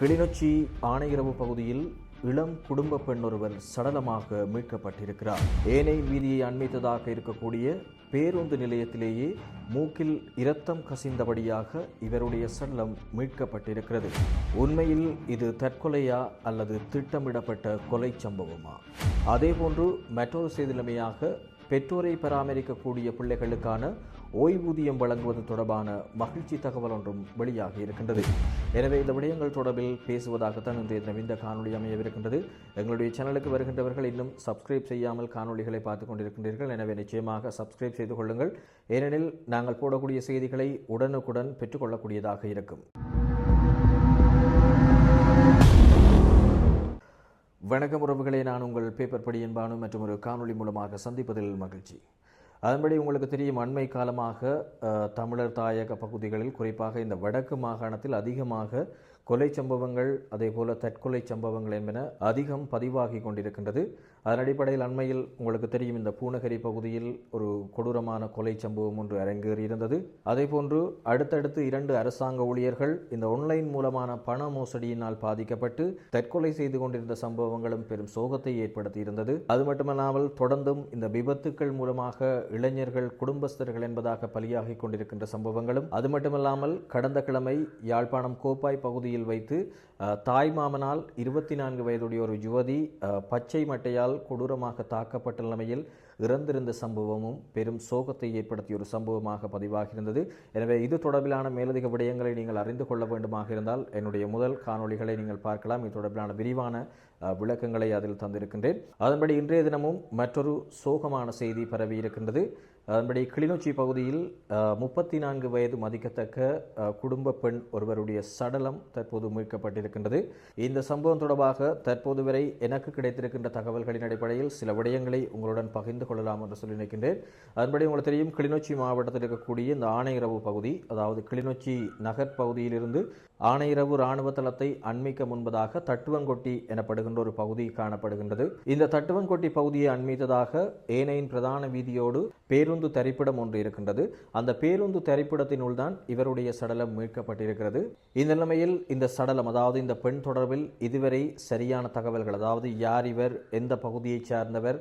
கிளிநொச்சி ஆணையரவு பகுதியில் இளம் குடும்ப பெண் ஒருவர் சடலமாக மீட்கப்பட்டிருக்கிறார். ஏனை வீதியை அண்மித்ததாக இருக்கக்கூடிய பேருந்து நிலையத்திலேயே மூக்கில் இரத்தம் கசிந்தபடியாக இவருடைய சடலம் மீட்கப்பட்டிருக்கிறது. உண்மையில் இது தற்கொலையா அல்லது திட்டமிடப்பட்ட கொலை சம்பவமா? அதேபோன்று மற்றொரு செய்திலமையாக பெற்றோரை பராமரிக்கக்கூடிய பிள்ளைகளுக்கான ஓய்வூதியம் வழங்குவது தொடர்பான மகிழ்ச்சி தகவல் ஒன்றும் வெளியாகி இருக்கின்றது. எனவே இந்த விடயங்கள் தொடர்பில் பேசுவதாகத்தான் இன்றைய தினம் இந்த காணொலி அமையவிருக்கின்றது. எங்களுடைய சேனலுக்கு வருகின்றவர்கள் இன்னும் சப்ஸ்கிரைப் செய்யாமல் காணொளிகளை பார்த்து கொண்டிருக்கின்றீர்கள். எனவே நிச்சயமாக சப்ஸ்கிரைப் செய்து கொள்ளுங்கள். ஏனெனில் நாங்கள் போடக்கூடிய செய்திகளை உடனுக்குடன் பெற்றுக்கொள்ளக்கூடியதாக இருக்கும். வணக்கம் உறவுகளை. நான் உங்கள் பேப்பர் படியன்பானு மற்றும் ஒரு காணொளி மூலமாக சந்திப்பதில் மகிழ்ச்சி. அதன்படி உங்களுக்கு தெரியும் அண்மை காலமாக தமிழர் தாயக பகுதிகளில் குறிப்பாக இந்த வடக்கு மாகாணத்தில் அதிகமாக கொலை சம்பவங்கள் அதே போல தற்கொலை சம்பவங்கள் என்பன அதிகம் பதிவாகி கொண்டிருக்கின்றது. அதன் அடிப்படையில் அண்மையில் உங்களுக்கு தெரியும் இந்த பூனகரி பகுதியில் ஒரு கொடூரமான கொலை சம்பவம் ஒன்று அரங்கேறியிருந்தது. அதேபோன்று அடுத்தடுத்து இரண்டு அரசாங்க ஊழியர்கள் இந்த ஆன்லைன் மூலமான பண மோசடியினால் பாதிக்கப்பட்டு தற்கொலை செய்து கொண்டிருந்த சம்பவங்களும் பெரும் சோகத்தை ஏற்படுத்தியிருந்தது. அது மட்டுமல்லாமல் தொடர்ந்தும் இந்த விபத்துக்கள் மூலமாக இளைஞர்கள் குடும்பஸ்தர்கள் என்பதாக பலியாகி கொண்டிருக்கின்ற சம்பவங்களும் அது மட்டுமல்லாமல் கடந்த கிழமை யாழ்ப்பாணம் கோப்பாய் பகுதியில் வைத்து தாய் மாமனால் இருபத்தி நான்கு வயதுடைய ஒரு யுவதி பச்சை மட்டையால் கொடூரமாக தாக்கப்பட்ட நிலைமையில் இறந்திருந்த சம்பவமும் பெரும் சோகத்தை ஏற்படுத்திய ஒரு சம்பவமாக பதிவாகியிருந்தது. எனவே இது தொடர்பிலான மேலதிக விடயங்களை நீங்கள் அறிந்து கொள்ள வேண்டுமாக இருந்தால் என்னுடைய முதல் காணொளிகளை நீங்கள் பார்க்கலாம். இது தொடர்பிலான விரிவான விளக்கங்களை அதில் தந்திருக்கின்றேன். அதன்படி இன்றைய தினமும் மற்றொரு சோகமான செய்தி பரவி இருக்கின்றது அதன்படி கிளிநொச்சி பகுதியில் முப்பத்தி நான்கு வயது மதிக்கத்தக்க குடும்ப பெண் ஒருவருடைய சடலம் தற்போது மீட்கப்பட்டிருக்கின்றது. இந்த சம்பவம் தொடர்பாக தற்போது வரை எனக்கு கிடைத்திருக்கின்ற தகவல்களின் அடிப்படையில் சில விடயங்களை உங்களுடன் பகிர்ந்து கொள்ளலாம் என்று சொல்லி நினைக்கின்றேன். அதன்படி உங்களுக்கு தெரியும் கிளிநொச்சி மாவட்டத்தில் இருக்கக்கூடிய இந்த ஆணையரவு பகுதி அதாவது கிளிநொச்சி நகர் பகுதியிலிருந்து ஆணையரவு இராணுவ தளத்தை அண்மிக்க முன்பதாக தட்டுவங்கொட்டி எனப்படுகின்ற ஒரு பகுதி காணப்படுகின்றது. இந்த தட்டுவங்கொட்டி பகுதியை அண்மித்ததாக ஏனையின் பிரதான வீதியோடு பேருந்து தரிப்பிடம் ஒன்று இருக்கின்றது. அந்த பேருந்து தரிப்பிடத்தினுள் தான் இவருடைய சடலம் மீட்கப்பட்டிருக்கிறது. இந்த நிலைமையில் இந்த சடலம் அதாவது இந்த பெண் தொடர்பில் இதுவரை சரியான தகவல்கள் அதாவது யார் இவர் எந்த பகுதியைச் சார்ந்தவர்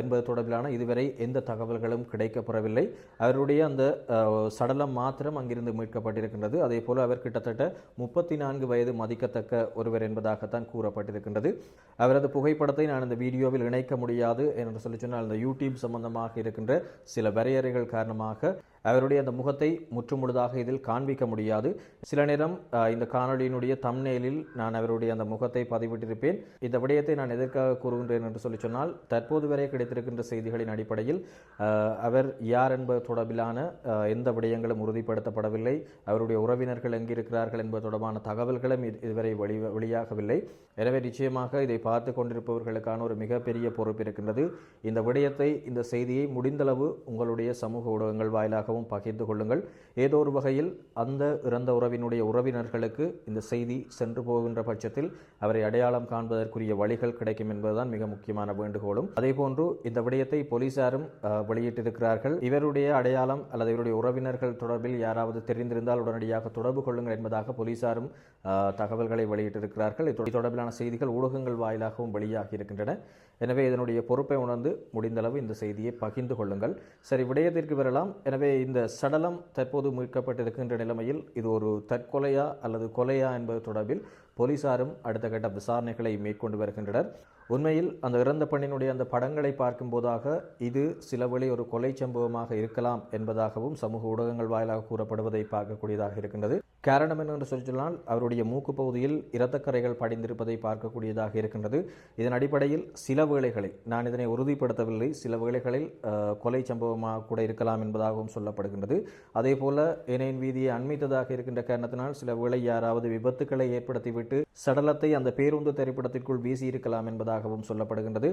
என்பது தொடர்பிலான இதுவரை எந்த தகவல்களும் கிடைக்கப்பெறவில்லை. அவருடைய அந்த சடலம் மாத்திரம் அங்கிருந்து மீட்கப்பட்டிருக்கின்றது. அதே போல அவர் கிட்டத்தட்ட முப்பத்தி நான்கு வயது மதிக்கத்தக்க ஒருவர் என்பதாகத்தான் கூறப்பட்டிருக்கின்றது. அவரது புகைப்படத்தை நான் இந்த வீடியோவில் இணைக்க முடியாது என்று சொல்லி சொன்னால் அந்த யூடியூப் சம்பந்தமாக இருக்கின்ற சில வரையறைகள் காரணமாக அவருடைய அந்த முகத்தை முற்றுமுழுதாக இதில் காண்பிக்க முடியாது. சில நேரம் இந்த காணொளியினுடைய தம்னேலில் நான் அவருடைய அந்த முகத்தை பதிவிட்டிருப்பேன். இந்த விடயத்தை நான் எதற்காக கூறுகின்றேன் என்று சொல்லி சொன்னால் தற்போது வரை கிடைத்திருக்கின்ற செய்திகளின் அடிப்படையில் அவர் யார் என்பது தொடர்பிலான எந்த விடயங்களும் உறுதிப்படுத்தப்படவில்லை. அவருடைய உறவினர்கள் எங்கிருக்கிறார்கள் என்பது தொடர்பான தகவல்களும் இது- இதுவரை வெளி வெளியாகவில்லை. எனவே நிச்சயமாக இதை பார்த்து கொண்டிருப்பவர்களுக்கான ஒரு மிகப்பெரிய பொறுப்பு இருக்கின்றது. இந்த விடயத்தை இந்த செய்தியை முடிந்தளவு உங்களுடைய சமூக ஊடகங்கள் வாயிலாக பகிர்ந்து கொள்ளுங்கள். ஏதோ ஒரு வகையில் அந்த இறந்த உறவினுடைய உறவினர்களுக்கு இந்த செய்தி சென்று போகின்ற பட்சத்தில் அவரை அடையாளம் காண்பதற்குரிய வழிகள் கிடைக்கும் என்பதுதான் மிக முக்கியமான வேண்டுகோளும். அதேபோன்று இந்த விடயத்தை போலீசாரும் வெளியிட்டிருக்கிறார்கள். இவருடைய அடையாளம் அல்லது இவருடைய உறவினர்கள் தொடர்பில் யாராவது தெரிந்திருந்தால் உடனடியாக தொடர்பு கொள்ளுங்கள் என்பதாக போலீசாரும் தகவல்களை வெளியிட்டிருக்கிறார்கள். இது தொடர்பிலான செய்திகள் ஊடகங்கள் வாயிலாகவும் வெளியாகி இருக்கின்றன. எனவே இதனுடைய பொறுப்பை உணர்ந்து முடிந்தளவு இந்த செய்தியை பகிர்ந்து கொள்ளுங்கள். சரி விடயத்திற்கு வரலாம். எனவே இந்த சடலம் தற்போது மீட்கப்பட்டிருக்கின்ற நிலைமையில் இது ஒரு தற்கொலையா அல்லது கொலையா என்பது தொடர்பில் போலீசாரும் அடுத்த கட்ட விசாரணைகளை மேற்கொண்டு வருகின்றனர். உண்மையில் அந்த இறந்த பெண்ணினுடைய அந்த படங்களை பார்க்கும்போதாக இது சில வழி ஒரு கொலை சம்பவமாக இருக்கலாம் என்பதாகவும் சமூக ஊடகங்கள் வாயிலாக கூறப்படுவதை பார்க்கக்கூடியதாக இருக்கின்றது. காரணம் என்னென்று சொல்லி சொன்னால் அவருடைய மூக்கு பகுதியில் இரத்தக்கரைகள் படிந்திருப்பதை பார்க்கக்கூடியதாக இருக்கின்றது. இதன் அடிப்படையில் சில வேளைகளில் நான் இதனை உறுதிப்படுத்தவில்லை சில வேளைகளில் கொலை சம்பவமாக கூட இருக்கலாம் என்பதாகவும் சொல்லப்படுகின்றது. அதே போல இணையின் வீதியை அண்மித்ததாக இருக்கின்ற காரணத்தினால் சில வேளை யாராவது விபத்துக்களை ஏற்படுத்திவிட்டு சடலத்தை அந்த பேருந்து திரைப்படத்திற்குள் வீசியிருக்கலாம் என்பதாக என்பதாகவும் சொல்லப்படுகின்றது.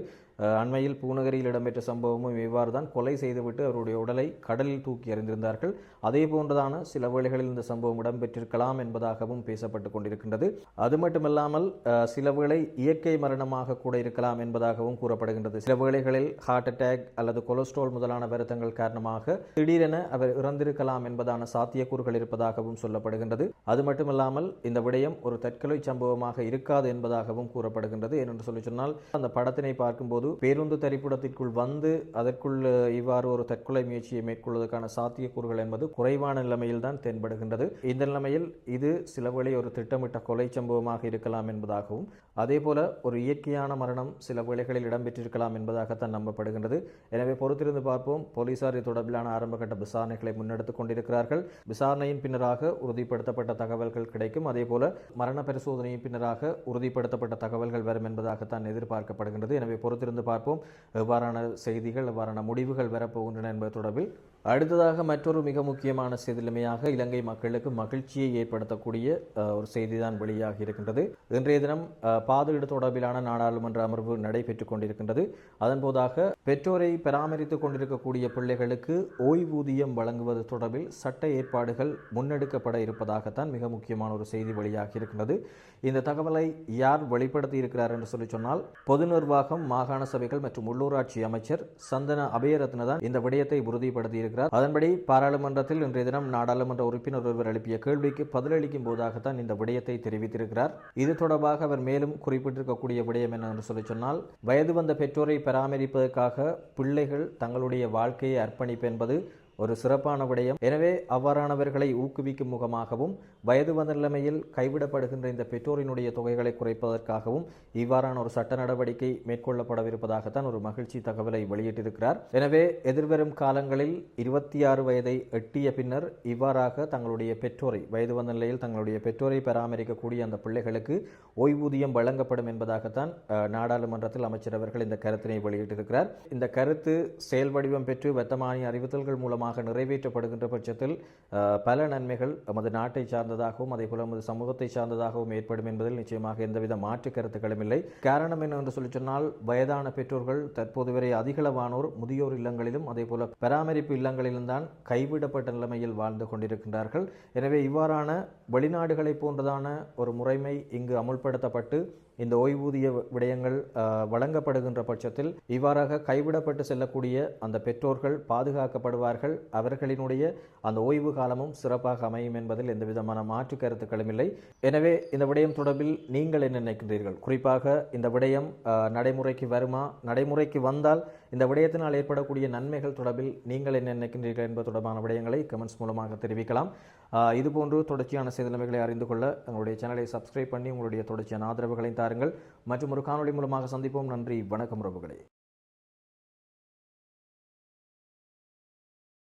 அண்மையில் பூநகரியில் இடம்பெற்ற சம்பவமும் இவ்வாறு தான் கொலை செய்துவிட்டு அவருடைய உடலை கடலில் தூக்கி எறிந்திருந்தார்கள். அதே போன்றதான சில வேளைகளில் இந்த சம்பவம் இடம்பெற்றிருக்கலாம் என்பதாகவும் பேசப்பட்டு கொண்டிருக்கின்றது. அது மட்டுமல்லாமல் சில வேளை இயற்கை மரணமாக கூட இருக்கலாம் என்பதாகவும் கூறப்படுகின்றது. சில வேளைகளில் ஹார்ட் அட்டாக் அல்லது கொலஸ்ட்ரால் முதலான வருத்தங்கள் காரணமாக திடீரென அவர் இறந்திருக்கலாம் என்பதான சாத்தியக்கூறுகள் இருப்பதாகவும் சொல்லப்படுகின்றது. அது மட்டுமல்லாமல் இந்த விடயம் ஒரு தற்கொலை சம்பவமாக இருக்காது என்பதாகவும் கூறப்படுகின்றது. ஏனென்று சொல்லி சொன்னால் அந்த படத்தினை பார்க்கும்போது பேருந்து திரைப்படத்திற்குள் வந்து அதற்குள் இவ்வாறு ஒரு தற்கொலை முயற்சியை மேற்கொள்வதற்கான சாத்தியக்கூறுகள் என்பது குறைவான நிலைமையில் தான் தென்படுகின்றது. இந்த நிலைமையில் இது சில வேளை ஒரு திட்டமிட்ட கொலை சம்பவமாக இருக்கலாம் என்பதாகவும் அதே போல ஒரு இயற்கையான மரணம் சில வேளைகளில் இடம்பெற்றிருக்கலாம் என்பதாகத்தான் நம்பப்படுகின்றது. எனவே பொறுத்திருந்து பார்ப்போம். போலீசார் இது தொடர்பிலான ஆரம்பகட்ட விசாரணைகளை முன்னெடுத்துக் கொண்டிருக்கிறார்கள். விசாரணையின் பின்னராக உறுதிப்படுத்தப்பட்ட தகவல்கள் கிடைக்கும். அதே போல மரண பரிசோதனையின் பின்னராக உறுதிப்படுத்தப்பட்ட தகவல்கள் வரும் என்பதாகத்தான் எதிர்பார்க்கப்படுகின்றது. எனவே பொறுத்திருந்து பார்ப்போம். எவ்வாறான செய்திகள் எவ்வாறான முடிவுகள் வரப்போகின்றன என்பது தொடர்பில் அடுத்ததாக மற்றொரு மிக முக்கியமான செய்திலுமையாக இலங்கை மக்களுக்கு மகிழ்ச்சியை ஏற்படுத்தக்கூடிய ஒரு செய்திதான் வெளியாக இருக்கின்றது. இன்றைய தினம் பாதுகாடு தொடர்பிலான நாடாளுமன்ற அமர்வு நடைபெற்றுக் கொண்டிருக்கின்றது. அதன் போதாக பெற்றோரை பராமரித்துக் கொண்டிருக்கக்கூடிய பிள்ளைகளுக்கு ஓய்வூதியம் வழங்குவது தொடர்பில் சட்ட ஏற்பாடுகள் முன்னெடுக்கப்பட இருப்பதாகத்தான் மிக முக்கியமான ஒரு செய்தி வெளியாக இருக்கின்றது. இந்த தகவலை யார் வெளிப்படுத்தி இருக்கிறார் என்று சொல்லி சொன்னால் பொது நிர்வாகம் மாகாண சபைகள் மற்றும் உள்ளூராட்சி அமைச்சர் சந்தன அபயரத்ன தான் இந்த விடயத்தை உறுதிப்படுத்தி இருக்கிறார் அதன்படி பாராளுமன்றத்தில் இன்றைய தினம் நாடாளுமன்ற உறுப்பினர் ஒருவர் எழுப்பிய கேள்விக்கு பதிலளிக்கும் போதாகத்தான் இந்த விடயத்தை தெரிவித்திருக்கிறார். இது தொடர்பாக அவர் மேலும் குறிப்பிட்டிருக்கக்கூடிய விடயம் என்ன என்று சொல்லி சொன்னால் வயது வந்த பெற்றோரை பராமரிப்பதற்காக பிள்ளைகள் தங்களுடைய வாழ்க்கையை அர்ப்பணிப்பு என்பது ஒரு சிறப்பான விடயம். எனவே அவ்வாறானவர்களை ஊக்குவிக்கும் முகமாகவும் வயது வந்த நிலைமையில் கைவிடப்படுகின்ற இந்த பெற்றோரினுடைய தொகைகளை குறைப்பதற்காகவும் இவ்வாறான ஒரு சட்ட நடவடிக்கை மேற்கொள்ளப்படவிருப்பதாகத்தான் ஒரு மகிழ்ச்சி தகவலை வெளியிட்டிருக்கிறார். எனவே எதிர்வரும் காலங்களில் இருபத்தி ஆறு வயதை எட்டிய பின்னர் இவ்வாறாக தங்களுடைய பெற்றோரை வயது வந்த நிலையில் தங்களுடைய பெற்றோரை பராமரிக்கக்கூடிய அந்த பிள்ளைகளுக்கு ஓய்வூதியம் வழங்கப்படும் என்பதாகத்தான் நாடாளுமன்றத்தில் அமைச்சர் அவர்கள் இந்த கருத்தினை வெளியிட்டிருக்கிறார். இந்த கருத்து செயல் வடிவம் பெற்று வெத்தமானிய அறிவித்தல்கள் மூலமாக நிறைவேற்றப்படுகின்ற பட்சத்தில் பல நன்மைகள் நமது நாட்டை சார்ந்ததாகவும் அதே போல நமது சமூகத்தை சார்ந்ததாகவும் ஏற்படும் என்பதில் நிச்சயமாக எந்தவித மாற்று கருத்துக்களும் இல்லை. காரணம் என்ன என்று சொல்லி சொன்னால் வயதான பெற்றோர்கள் தற்போது வரை அதிகளவானோர் முதியோர் இல்லங்களிலும் அதே போல பராமரிப்பு இல்லங்களிலும் தான் கைவிடப்பட்ட நிலைமையில் வாழ்ந்து கொண்டிருக்கின்றார்கள். எனவே இவ்வாறான வெளிநாடுகளைப் போன்றதான ஒரு முறைமை இங்கு அமுல்படுத்தப்பட்டு இந்த ஓய்வூதிய விடயங்கள் வழங்கப்படுகின்ற பட்சத்தில் இவ்வாறாக கைவிடப்பட்டு செல்லக்கூடிய அந்த பெற்றோர்கள் பாதுகாக்கப்படுவார்கள். அவர்களினுடைய அந்த ஓய்வு காலமும் சிறப்பாக அமையும் என்பதில் எந்த விதமான மாற்று கருத்துக்களும் இல்லை. எனவே இந்த விடயம் தொடர்பில் நீங்கள் என்ன நினைக்கின்றீர்கள்? குறிப்பாக இந்த விடயம் நடைமுறைக்கு வருமா? நடைமுறைக்கு வந்தால் இந்த விடயத்தினால் ஏற்படக்கூடிய நன்மைகள் தொடர்பில் நீங்கள் என்ன நினைக்கின்றீர்கள் என்பது தொடர்பான விடயங்களை கமெண்ட்ஸ் மூலமாக தெரிவிக்கலாம். இதுபோன்று தொடர்ச்சியான செய்திலைமைகளை அறிந்து கொள்ள எங்களுடைய சேனலை சப்ஸ்கிரைப் பண்ணி உங்களுடைய தொடர்ச்சியான ஆதரவுகளை தாருங்கள். மற்றும் ஒரு காணொளி மூலமாக சந்திப்போம். நன்றி வணக்கம் உறவுகளே